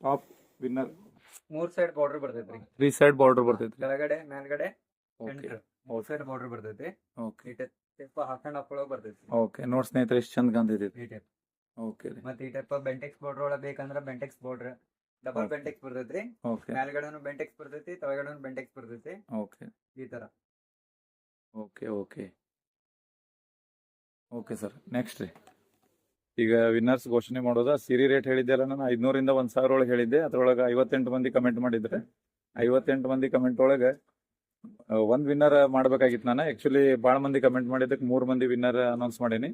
Top winner. ಮೂರ್ side border ಬರ್ತೈತ್ರಿ. Three side border ಬರ್ತೈತಿ ಕೆಳಗಡೆ ಮೇಲ್ಗಡೆ ಓಕೆ ಸೆಂಟರ್ ಮೂರ್ ಸೈಡ್ ಬಾರ್ಡರ್ ಬರ್ತೈತಿ ಓಕೆ ಈ ಟೈಪ್ ಹಾಕೊಂಡ್ ಹಾಕೊಳ್ಳೋಕ್ ಬರ್ತೈತಿ ಓಕೆ ನೋಡ್ ಸ್ನೇಹಿತರೆ ಎಷ್ಟು ಚಂದ ಕಾಣ್ತೈತಿ ಈ ಟೈಪ್ ಓಕೆ ರೀ. ಮತ್ತೆ ಈ ಟೈಪ್ ಬೆಂಟೆಕ್ಸ್ ಬಾರ್ಡರ್ ಒಳಗೆ ಬೇಕಂದ್ರ Bentex border double Okay. Bentex ಬರ್ತೈತ್ರಿ. ಓಕೆ ಮೇಲ್ಗಡೆನು ಬೆಂಟೆಕ್ಸ್ ಬರ್ತೈತಿ ತಳಗಡೆನು ಬೆಂಟೆಕ್ಸ್ ಬರ್ತೈತಿ ಓಕೆ ಈ ತರ. Okay okay okay sir next ರೀ. ಈಗ ವಿನ್ನರ್ಸ್ ಘೋಷಣೆ ಮಾಡೋದ, ಸಿರಿ ರೇಟ್ ಹೇಳಿದ್ದೆ ಅಲ್ಲ ನಾನು, ಐದ್ನೂರಿಂದ ಒಂದ್ ಸಾವಿರ ಒಳಗೆ ಹೇಳಿದ್ದೆ. ಅದ್ರೊಳಗೆ ಐವತ್ತೆಂಟು ಮಂದಿ ಕಮೆಂಟ್ ಮಾಡಿದ್ರೆ, ಐವತ್ತೆಂಟು ಮಂದಿ ಕಮೆಂಟ್ ಒಳಗೆ ಒಂದ್ ವಿನ್ನರ್ ಮಾಡ್ಬೇಕಾಗಿತ್ತು ನಾನು. ಆಕ್ಚುಲಿ ಭಾಳ ಮಂದಿ ಕಮೆಂಟ್ ಮಾಡಿದ್ದಕ್ಕೆ ಮೂರ್ ಮಂದಿ ವಿನ್ನರ್ ಅನೌನ್ಸ್ ಮಾಡೀನಿ.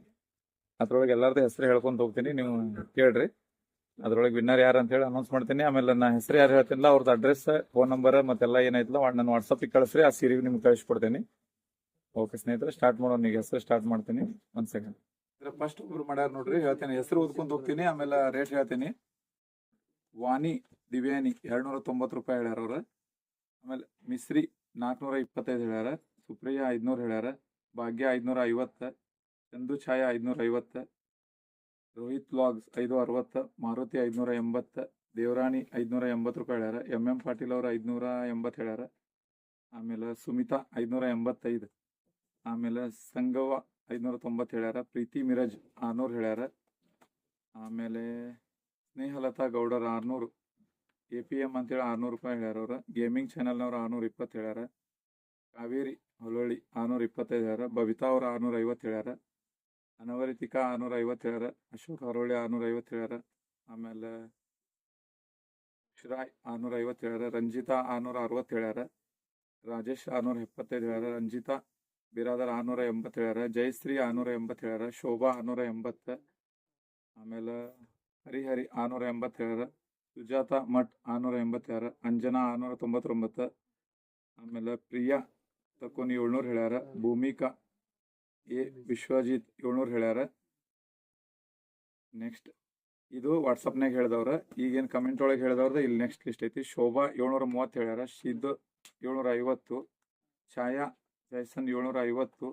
ಅದ್ರೊಳಗೆ ಎಲ್ಲಾರದ ಹೆಸರು ಹೇಳ್ಕೊಂತ ಹೋಗ್ತೀನಿ, ನೀವು ಕೇಳ್ರಿ. ಅದ್ರೊಳಗೆ ವಿನ್ನರ್ ಯಾರು ಅಂತ ಹೇಳಿ ಅನೌನ್ಸ್ ಮಾಡ್ತೀನಿ. ಆಮೇಲೆ ನನ್ನ ಹೆಸರು ಯಾರು ಹೇಳ್ತೀನಿಲ್ಲ ಅವ್ರದ್ದು ಅಡ್ರೆಸ್ ಫೋನ್ ನಂಬರ್ ಮತ್ತೆಲ್ಲ ಏನೈತಲ್ಲ ನನ್ನ ವಾಟ್ಸಪ್ಗೆ ಕಳಿಸ್ರಿ, ಆ ಸೀರೆಗೆ ನಿಮ್ಗೆ ಕಳಿಸ್ಕೊಡ್ತೀನಿ. ಓಕೆ ಸ್ನೇಹಿತರೆ ಸ್ಟಾರ್ಟ್ ಮಾಡೋಣ ಈಗ ಹೆಸರು ಸ್ಟಾರ್ಟ್ ಮಾಡ್ತೀನಿ. ಒಂದ್ ಸೆಕೆಂಡ್ ಫಸ್ಟ್ ಒಬ್ರು ಮಾಡ್ಯಾರ ನೋಡ್ರಿ, ಹೇಳ್ತೇನೆ. ಹೆಸರು ಓದ್ಕೊಂಡು ಹೋಗ್ತೀನಿ, ಆಮೇಲೆ ರೇಟ್ ಹೇಳ್ತೀನಿ. ವಾಣಿ ದಿವ್ಯಾನಿ ಎರಡ್ನೂರ ತೊಂಬತ್ತು ರೂಪಾಯಿ ಹೇಳ್ಯಾರ ಅವ್ರ. ಆಮೇಲೆ ಮಿಸ್ರಿ, ನಾಲ್ಕುನೂರ ಇಪ್ಪತ್ತೈದು ಹೇಳ್ಯಾರ. ಸುಪ್ರಿಯಾ, ಐದ್ನೂರ ಹೇಳ್ಯಾರ. ಭಾಗ್ಯ ಐದ್ನೂರ ಐವತ್ತ ಚಂದು ಛಾಯಾ ಐದ್ನೂರ ಐವತ್ತು ರೋಹಿತ್ ಲಾಗ್ಸ್ ಐದು ಅರವತ್ತು ಮಾರುತಿ ಐದ್ನೂರ ಎಂಬತ್ತ ದೇವರಾಣಿ ಐದ್ನೂರ ಎಂಬತ್ತು ರೂಪಾಯಿ ಹೇಳ್ಯಾರ. ಎಂ ಎಂ ಪಾಟೀಲ್ ಅವ್ರ ಐದ್ನೂರ ಎಂಬತ್ತು ಹೇಳ್ಯಾರ. ಆಮೇಲೆ ಸುಮಿತಾ ಐದ್ನೂರ ಎಂಬತ್ತೈದು ಆಮೇಲೆ ಸಂಗವ್ವ ಐದ್ನೂರ ತೊಂಬತ್ತು ಹೇಳ್ಯಾರ ಪ್ರೀತಿ ಮಿರಜ್ ಆರ್ನೂರು ಹೇಳ್ಯಾರ. ಆಮೇಲೆ ಸ್ನೇಹಲತಾ ಗೌಡರ್ ಆರ್ನೂರು, ಎ ಪಿ ಎಂ ಅಂತೇಳಿ ಆರ್ನೂರು ರೂಪಾಯಿ ಹೇಳ್ಯಾರ ಅವರು. ಗೇಮಿಂಗ್ ಚಾನಲ್ನವ್ರು ಆರ್ನೂರು ಇಪ್ಪತ್ತು ಹೇಳ್ಯಾರ. ಕಾವೇರಿ ಹೊಲೊಳ್ಳಿ ಆರ್ನೂರ ಇಪ್ಪತ್ತೈದು ಹೇಳ್ಯಾರ. ಬಬಿತಾ ಅವ್ರು ಆರ್ನೂರ ಐವತ್ತು ಹೇಳ್ಯಾರ. ಅನವರಿತಿಕಾ ಆರ್ನೂರ ಐವತ್ತು ಹೇಳ್ಯಾರ. ಅಶೋಕ್ ಹರೋಳಿ ಆರ್ನೂರ ಐವತ್ತು ಹೇಳ್ಯಾರ. ಆಮೇಲೆ ಶಿರಾಯ್ ಆರ್ನೂರ ಐವತ್ತು ಹೇಳ್ಯಾರ. ರಂಜಿತಾ ಆರ್ನೂರ ಅರವತ್ತು ಹೇಳ್ಯಾರ. ರಾಜೇಶ್ ಆರ್ನೂರ ಎಪ್ಪತ್ತೈದು ಹೇಳ್ಯಾರ. ರಂಜಿತಾ ಬಿರಾದರ್ ಆರ್ನೂರ ಎಂಬತ್ತೇಳರ ಜಯಶ್ರೀ ಆರ್ನೂರ ಎಂಬತ್ತೇಳರ, ಶೋಭಾ ಆರ್ನೂರ ಎಂಬತ್ತು, ಆಮೇಲೆ ಹರಿಹರಿ ಆರ್ನೂರ ಎಂಬತ್ತೇಳರ, ಸುಜಾತ ಮಠ್ ಆರ್ನೂರ ಎಂಬತ್ತೇಳರ, ಅಂಜನಾ ಆರ್ನೂರ ತೊಂಬತ್ತೊಂಬತ್ತು, ಆಮೇಲೆ ಪ್ರಿಯಾ ತಕೋನಿ ಏಳ್ನೂರು ಹೇಳ್ಯಾರ, ಭೂಮಿಕಾ ಎ ವಿಶ್ವಜಿತ್ ಏಳ್ನೂರು ಹೇಳ್ಯಾರ. ನೆಕ್ಸ್ಟ್ ಇದು ವಾಟ್ಸಪ್ನಾಗ ಹೇಳ್ದವ್ರ, ಈಗೇನು ಕಮೆಂಟ್ ಒಳಗೆ ಹೇಳ್ದವ್ರದ ಇಲ್ಲಿ ನೆಕ್ಸ್ಟ್ ಲಿಸ್ಟ್ ಐತಿ. ಶೋಭಾ ಏಳ್ನೂರ ಮೂವತ್ತು ಹೇಳ್ಯಾರ ಸಿದ್ದು ಏಳ್ನೂರ ಐವತ್ತು, ಛಾಯಾ ಜೈಸನ್ ಏಳ್ನೂರ ಐವತ್ತು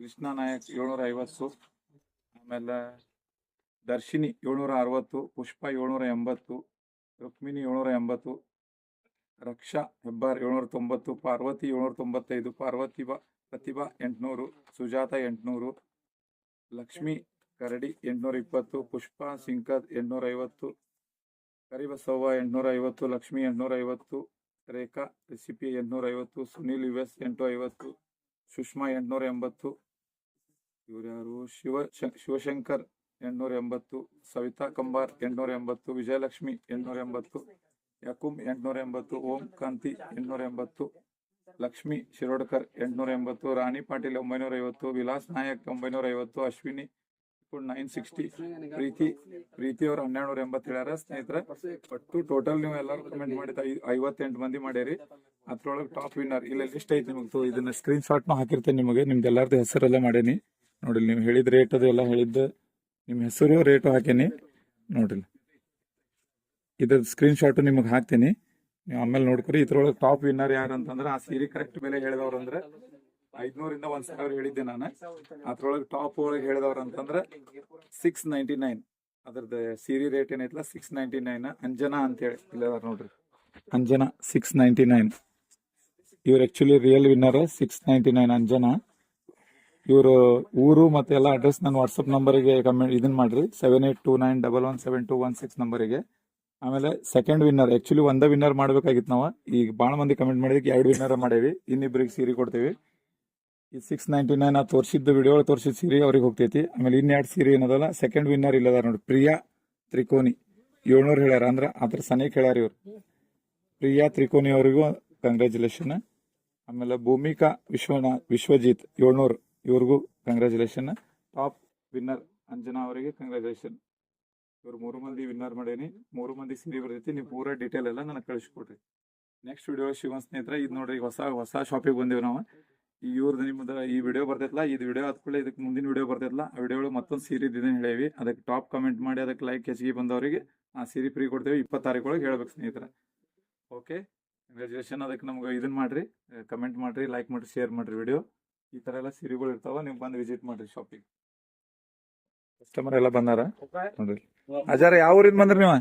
ಕೃಷ್ಣ ನಾಯಕ್ ಏಳ್ನೂರ ಐವತ್ತು ಆಮೇಲೆ ದರ್ಶಿನಿ ಏಳ್ನೂರ ಅರವತ್ತು ಪುಷ್ಪ ಏಳ್ನೂರ ಎಂಬತ್ತು ರುಕ್ಮಿಣಿ ಏಳ್ನೂರ ಎಂಬತ್ತು ರಕ್ಷಾ ಹೆಬ್ಬಾರ್ ಏಳ್ನೂರ ತೊಂಬತ್ತು ಪಾರ್ವತಿ ಏಳ್ನೂರ ತೊಂಬತ್ತೈದು ಪಾರ್ವತಿ ಪ್ರತಿಭಾ ಎಂಟುನೂರು, ಸುಜಾತ ಎಂಟುನೂರು, ಲಕ್ಷ್ಮಿ ಕರಡಿ ಎಂಟುನೂರ ಇಪ್ಪತ್ತು ಪುಷ್ಪ ಸಿಂಕದ್ ಎಂಟುನೂರ ಐವತ್ತು ಕರಿಬಸವ್ವ ಎಂಟುನೂರ ಐವತ್ತು ಲಕ್ಷ್ಮಿ ಎಂಟುನೂರ ಐವತ್ತು ರೇಖಾ ರೆಸಿಪಿ ಎಂಟುನೂರ ಐವತ್ತು ಸುನೀಲ್ ಯು ಎಸ್ ಎಂಟು ಐವತ್ತು ಸುಷ್ಮಾ ಎಂಟುನೂರ ಎಂಬತ್ತು, ಇವರ್ಯಾರು? ಯಾರು ಶಿವ ಶಿವಶಂಕರ್ ಎಂಟುನೂರ ಎಂಬತ್ತು, ಸವಿತಾ ಕಂಬಾರ್ ಎಂಟುನೂರ ಎಂಬತ್ತು, ವಿಜಯಲಕ್ಷ್ಮಿ ಎಂಟುನೂರ ಎಂಬತ್ತು, ಯಕುಂ ಎಂಟುನೂರ ಎಂಬತ್ತು, ಓಂ ಕಾಂತಿ ಎಂಟುನೂರ ಎಂಬತ್ತು, ಲಕ್ಷ್ಮಿ ಶಿರೋಡ್ಕರ್ ಎಂಟುನೂರ ಎಂಬತ್ತು, ರಾಣಿ ಪಾಟೀಲ್ ಒಂಬೈನೂರ ಐವತ್ತು, ವಿಲಾಸ್ ನಾಯಕ್ ಒಂಬೈನೂರ ಐವತ್ತು, ಅಶ್ವಿನಿ ನೈನ್ ಸಿಕ್ಸ್ಟಿ ಪ್ರೀತಿ ಪ್ರೀತಿ ಅವ್ರು ಹನ್ನೆರಡು ನೂರ ಎಂಬತ್ತು ಹೇಳ್ಯಾರ ಸ್ನೇಹಿತರ. ಒಟ್ಟು ಟೋಟಲ್ ನೀವು ಎಲ್ಲರೂ ಕಮೆಂಟ್ ಮಾಡಿದ ಐವತ್ತೆಂಟು ಮಂದಿ ಮಾಡ್ಯಾರಿ ಅದ್ರೊಳಗೆ ಟಾಪ್ ವಿನ್ನರ್ ಇಲ್ಲ ಲಿಸ್ಟ್ ಐತಿ ನಿಮ್ಗೆ ಇದನ್ನ ಸ್ಕ್ರೀನ್ ಶಾಟ್ನು ಹಾಕಿರ್ತೇನೆ ನಿಮಗೆ. ನಿಮ್ದು ಎಲ್ಲರದ್ದು ಹೆಸರೆಲ್ಲ ಮಾಡೇನಿ. ನೋಡಿಲ್ಲ ನೀವು ಹೇಳಿದ ರೇಟ್ ಅದು ಎಲ್ಲ ಹೇಳಿದ್ದು. ನಿಮ್ಮ ಹೆಸರು ರೇಟು ಹಾಕೇನಿ. ನೋಡಿಲ್ಲ ಇದ್ರ ಸ್ಕ್ರೀನ್ ಶಾಟು ನಿಮಗೆ ಹಾಕ್ತೀನಿ. ನೀವು ಆಮೇಲೆ ನೋಡ್ಕೊರಿ. ಇದ್ರೊಳಗೆ ಟಾಪ್ ವಿನ್ನರ್ ಯಾರು ಅಂತಂದ್ರೆ ಆ ಸೀರೆ ಕರೆಕ್ಟ್ ಬೆಲೆ ಹೇಳಿದವ್ರು ಅಂದ್ರೆ ಐದ್ನೂರಿಂದ ಒಂದ್ ಸಾವಿರ ಹೇಳಿದ್ದೆ ನಾನು. ಅದ್ರೊಳಗೆ ಟಾಪ್ ಒಳಗೆ ಹೇಳಿದವ್ರ ಅಂತಂದ್ರೆ ಸಿಕ್ಸ್ ನೈಂಟಿ ನೈನ್ ಅದ್ರದ್ದು ಸೀರೆ ರೇಟ್ ಏನೈತಲ್ಲ ಸಿಕ್ಸ್ ನೈಂಟಿ ನೈನ್ ಅಂಜನಾ ಅಂತೇಳಿ. ಇಲ್ಲದಾರ ನೋಡ್ರಿ. ಅಂಜನಾ ಸಿಕ್ಸ್ ನೈಂಟಿ ನೈನ್ ಇವ್ರು actually real winner six ninety nine Anjana. ಇವರು ಊರು ಮತ್ತೆ ಎಲ್ಲ ಅಡ್ರೆಸ್ ನನ್ನ ವಾಟ್ಸಪ್ ನಂಬರಿಗೆ ಕಮೆಂಟ್ ಇದನ್ನ ಮಾಡ್ರಿ. Seven eight two nine double one seven two one six ನಂಬರಿಗೆ ಆಮೇಲೆ ಸೆಕೆಂಡ್ ವಿನ್ನರ್ ಆಕ್ಚುಲಿ ಒಂದೇ ವಿನ್ನರ್ ಮಾಡ್ಬೇಕಾಗಿತ್ತು ನಾವು. ಈಗ ಭಾಳ ಮಂದಿ ಕಮೆಂಟ್ ಮಾಡಿದಕ್ಕೆ ಎರಡು ವಿನ್ನರ್ ಮಾಡೇವಿ. ಇನ್ನಿಬ್ರಿಗೆ ಸೀರೆ ಕೊಡ್ತೀವಿ. ಈ ಸಿಕ್ಸ್ ನೈಂಟಿ ನೈನ್ ಆ ತೋರಿಸಿದ್ದು ವಿಡಿಯೋ ತೋರಿಸಿದ ಸೀರೆ ಅವ್ರಿಗೆ ಹೋಗ್ತೈತಿ. ಆಮೇಲೆ ಇನ್ನೆರಡು ಸೀರೆ ಏನದಲ್ಲ ಸೆಕೆಂಡ್ ವಿನ್ನರ್ ಇಲ್ಲದ ನೋಡಿ, ಪ್ರಿಯಾ ತ್ರಿಕೋನಿ. ಏಳ್ನೂರು ಹೇಳ್ಯಾರ ಅಂದ್ರೆ ಅದ್ರ ಸನೇಕ್ ಹೇಳ್ಯಾರ ಇವ್ರು. ಪ್ರಿಯಾ ತ್ರಿಕೋನಿ ಅವರಿಗೂ ಕಂಗ್ರ್ಯಾಚುಲೇಷನ್ ಆಮೇಲೆ ಭೂಮಿಕಾ ವಿಶ್ವನಾ, ವಿಶ್ವಜಿತ್ ಏಳ್ನೂರು ಇವ್ರಿಗೂ ಕಂಗ್ರ್ಯಾಚುಲೇಷನ್ ಟಾಪ್ ವಿನ್ನರ್ ಅಂಜನಾ ಅವರಿಗೆ ಕಂಗ್ರ್ಯಾಚುಲೇಷನ್ ಇವ್ರು ಮೂರು ಮಂದಿ ವಿನ್ನರ್ ಮಾಡೇನಿ. ಮೂರು ಮಂದಿ ಸೀರೆ ಬರ್ತೈತಿ, ನೀವು ಪೂರಾ ಡೀಟೇಲ್ ಎಲ್ಲ ನನಗೆ ಕಳಿಸ್ಕೊಡ್ರಿ. ನೆಕ್ಸ್ಟ್ ವಿಡಿಯೋ ಶಿವನ್ ಸ್ನೇಹಿತರೆ, ಇದು ನೋಡ್ರಿ, ಹೊಸ ಹೊಸ ಶಾಪಿಗೆ ಬಂದೇವಿ ನಾವು. ಇವ್ರದ್ದು ನಿಮ್ದು ಈ ವಿಡಿಯೋ ಬರ್ತೈತಲ್ಲ ಇದು ವಿಡಿಯೋ ಆದ್ಕೂಡಲೇ ಇದಕ್ಕೆ ಮುಂದಿನ ವಿಡಿಯೋ ಬರ್ತೈತಲ್ಲ ಆ ವಿಡಿಯೋ ಮತ್ತೊಂದು ಸೀರೆ ಇದನ್ನ ಹೇಳೇವಿ. ಅದಕ್ಕೆ ಟಾಪ್ ಕಮೆಂಟ್ ಮಾಡಿ ಅದಕ್ಕೆ ಲೈಕ್ ಹೆಚ್ಚಿಗೆ ಬಂದವರಿಗೆ ಆ ಸೀರೆ ಫ್ರೀ ಕೊಡ್ತೇವೆ. ಇಪ್ಪತ್ತು ತಾರೀಕು ಒಳಗೆ ಹೇಳ್ಬೇಕು ಸ್ನೇಹಿತರೆ. ಓಕೆ ಕಂಗ್ರ್ಯಾಚುಲೇಷನ್ ಅದಕ್ಕೆ ನಮ್ಗೆ ಇದನ್ನ ಮಾಡ್ರಿ ಕಮೆಂಟ್ ಮಾಡ್ರಿ ಲೈಕ್ ಮಾಡ್ರಿ ಶೇರ್ ಮಾಡ್ರಿ ವಿಡಿಯೋ ಈ ಥರ ಎಲ್ಲ ಸೀರೆಗಳು ಇರ್ತಾವ ನೀವು ಬಂದು ವಿಸಿಟ್ ಮಾಡ್ರಿ ಶಾಪಿಗೆ ಕಸ್ಟಮರ್ ಎಲ್ಲ ಬಂದಾರ? ನೋಡ್ರಿ. ಅಜಾರ ಯಾವ ಊರಿಂದ ಬಂದ್ರಿ ನೀವು?